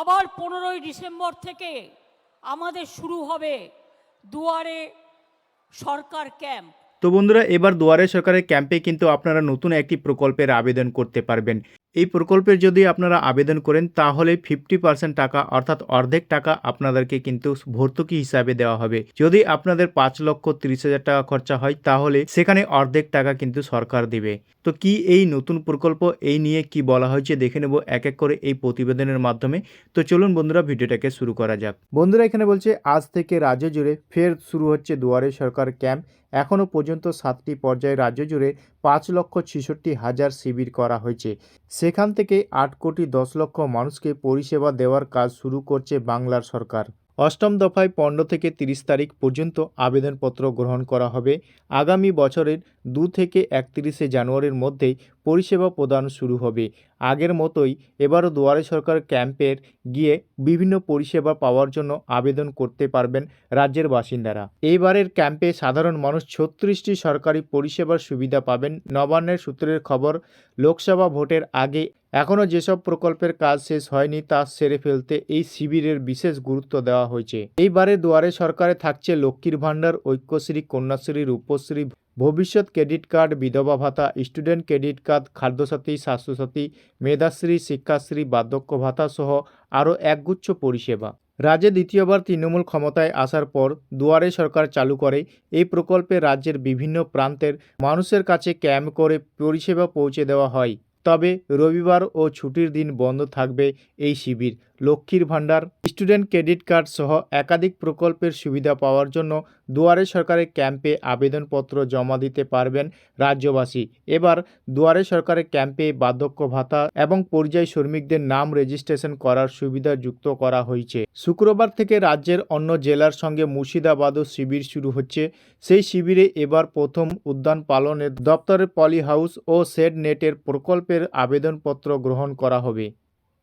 আবার পনেরোই ডিসেম্বর থেকে আমাদের শুরু হবে দুয়ারে সরকার ক্যাম্প। তো বন্ধুরা, এবার দুয়ারে সরকারের ক্যাম্পে কিন্তু আপনারা নতুন একটি প্রকল্পের আবেদন করতে পারবেন। এই প্রকল্পের যদি আপনারা আবেদন করেন, তাহলে ফিফটি পার্সেন্ট টাকা, অর্থাৎ অর্ধেক টাকা আপনাদেরকে কিন্তু ভর্তুকি হিসাবে দেওয়া হবে। যদি আপনাদের পাঁচ লক্ষ তিরিশ হাজার টাকা খরচা হয়, তাহলে সেখানে অর্ধেক টাকা কিন্তু সরকার দিবে। তো কি এই নতুন প্রকল্প, এই নিয়ে কি বলা হয়েছে, দেখে নেব এক এক করে এই প্রতিবেদনের মাধ্যমে। তো চলুন বন্ধুরা, ভিডিওটাকে শুরু করা যাক। বন্ধুরা, এখানে বলছে, আজ থেকে রাজ্য জুড়ে ফের শুরু হচ্ছে দুয়ারে সরকার ক্যাম্প। এখনও পর্যন্ত সাতটি পর্যায়ে রাজ্য জুড়ে পাঁচ লক্ষ ছেষট্টি হাজার শিবির করা হয়েছে। সেখান থেকে আট কোটি দশ লক্ষ মানুষকে পরিষেবা দেওয়ার কাজ শুরু করছে বাংলার সরকার। অষ্টম দফায় পনেরো থেকে তিরিশ তারিখ পর্যন্ত আবেদনপত্র গ্রহণ করা হবে। আগামী বছরের দু থেকে একত্রিশে জানুয়ারির মধ্যেই পরিষেবা প্রদান শুরু হবে। আগের মতোই এবারও দুয়ারে সরকার ক্যাম্পের গিয়ে বিভিন্ন পরিষেবা পাওয়ার জন্য আবেদন করতে পারবেন রাজ্যের বাসিন্দারা। এইবারের ক্যাম্পে সাধারণ মানুষ ছত্রিশটি সরকারি পরিষেবার সুবিধা পাবেন নবান্নের সূত্রের খবর, লোকসভা ভোটের আগে এখনও যেসব প্রকল্পের কাজ শেষ হয়নি তা সেরে ফেলতে এই শিবিরের বিশেষ গুরুত্ব দেওয়া হয়েছে। এইবারে দুয়ারে সরকারে থাকছে লক্ষ্মীর ভাণ্ডার, ঐক্যশ্রী, কন্যাশ্রী, রূপশ্রী ভবিষ্যৎ ক্রেডিট কার্ড বিধবা ভাতা, student credit card, Khadyasathi, Swasthyasathi, Medhashree, Sikshashree, বার্ধক্য ভাতা সহ আরও একগুচ্ছ পরিষেবা। রাজ্যে দ্বিতীয়বার তৃণমূল ক্ষমতায় আসার পর দুয়ারে সরকার চালু করে এই প্রকল্পে রাজ্যের বিভিন্ন প্রান্তের মানুষের কাছে ক্যাম্প করে পরিষেবা পৌঁছে দেওয়া হয়। তবে রবিবার ও ছুটির দিন বন্ধ থাকবে এই শিবির। লক্ষ্মীর ভাণ্ডার, স্টুডেন্ট ক্রেডিট কার্ড সহ একাধিক প্রকল্পের সুবিধা পাওয়ার জন্য দুয়ারে সরকারের ক্যাম্পে আবেদনপত্র জমা দিতে পারবেন রাজ্যবাসী। এবার দুয়ারে সরকারের ক্যাম্পে বার্ধক্য ভাতা এবং পরিযায়ী শ্রমিকদের নাম রেজিস্ট্রেশন করার সুবিধা যুক্ত করা হয়েছে। শুক্রবার থেকে রাজ্যের অন্য জেলার সঙ্গে মুর্শিদাবাদও শিবির শুরু হচ্ছে। সেই শিবিরে এবার প্রথম উদ্যান পালনের দপ্তরের পলি হাউস ও শেড নেটের প্রকল্পের আবেদনপত্র গ্রহণ করা হবে।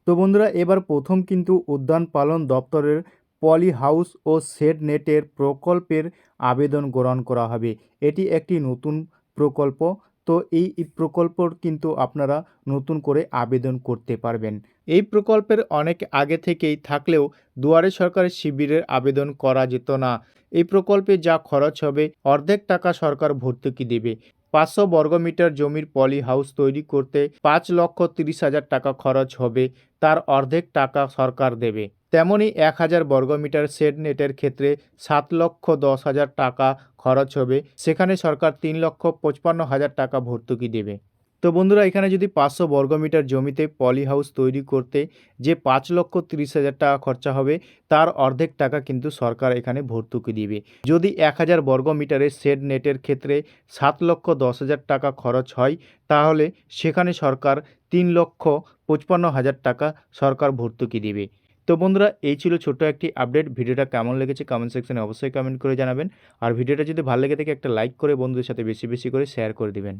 তো বন্ধুরা এবার প্রথম কিন্তু উদ্যান পালন দপ্তরের পলি হাউস ও শেড নেটের প্রকল্পের আবেদন গ্রহণ করা হবে। এটি একটি নতুন প্রকল্প। তো এই এই প্রকল্পর কিন্তু আপনারা নতুন করে আবেদন করতে পারবেন। এই প্রকল্পের অনেক আগে থেকেই থাকলেও দুয়ারে সরকারের শিবিরের আবেদন করা যেত না। এই প্রকল্পে যা খরচ হবে অর্ধেক টাকা সরকার ভর্তুকি দেবে। পাঁচশো বর্গমিটার জমির পলি হাউস তৈরি করতে পাঁচ লক্ষ তিরিশ হাজার টাকা খরচ হবে, তার অর্ধেক টাকা সরকার দেবে। তেমনই এক হাজার বর্গমিটার শেড নেটের ক্ষেত্রে সাত লক্ষ দশ হাজার টাকা খরচ হবে, সেখানে সরকার তিন লক্ষ পঁচপান্ন হাজার টাকা ভর্তুকি দেবে। তো বন্ধুরা, এখানে যদি পাঁচশো বর্গমিটার জমিতে পলি হাউস তৈরি করতে যে পাঁচ লক্ষ তিরিশ হাজার টাকা খরচা হবে, তার অর্ধেক টাকা কিন্তু সরকার এখানে ভর্তুকি দিবে। যদি এক হাজার বর্গমিটারের শেড নেটের ক্ষেত্রে সাত লক্ষ দশ হাজার টাকা খরচ হয়, তাহলে সেখানে সরকার তিন লক্ষ পঁচপান্ন হাজার টাকা সরকার ভর্তুকি দিবে। তো বন্ধুরা, এই ছিল ছোট্ট একটি আপডেট। ভিডিওটা কেমন লেগেছে কমেন্ট সেকশনে অবশ্যই কমেন্ট করে জানাবেন। আর ভিডিওটা যদি ভালো লেগে থাকে, একটা লাইক করে বন্ধুদের সাথে বেশি বেশি করে শেয়ার করে দিবেন।